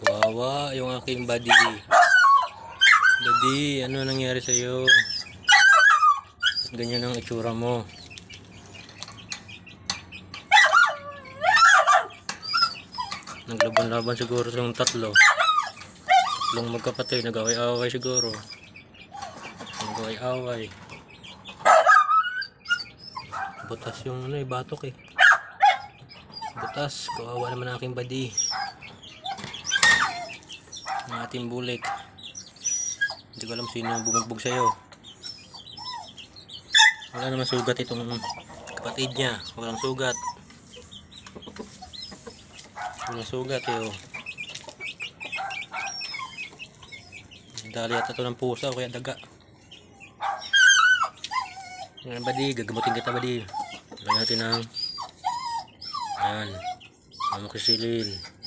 Kawawa yung aking buddy. Buddy, ano nangyari sa'yo? Ba't Ganyan ang itsura mo. Naglaban-laban siguro yung tatlo. Tatlong magkapatid, nag-away-away siguro. Nag-away-away. Butas yung ano eh, batok eh. Butas, kawawa naman aking body. Ang ating bulik. Hindi ko alam sino yung bumugbog sa'yo. Wala naman sugat itong kapatid niya. Walang sugat. Walang sugat eh oh. Dali yata ito ng pusa o kaya daga. Ngayon badi, gagamutin kita badi. Lagyan natin ng Ayan. Amoxicillin.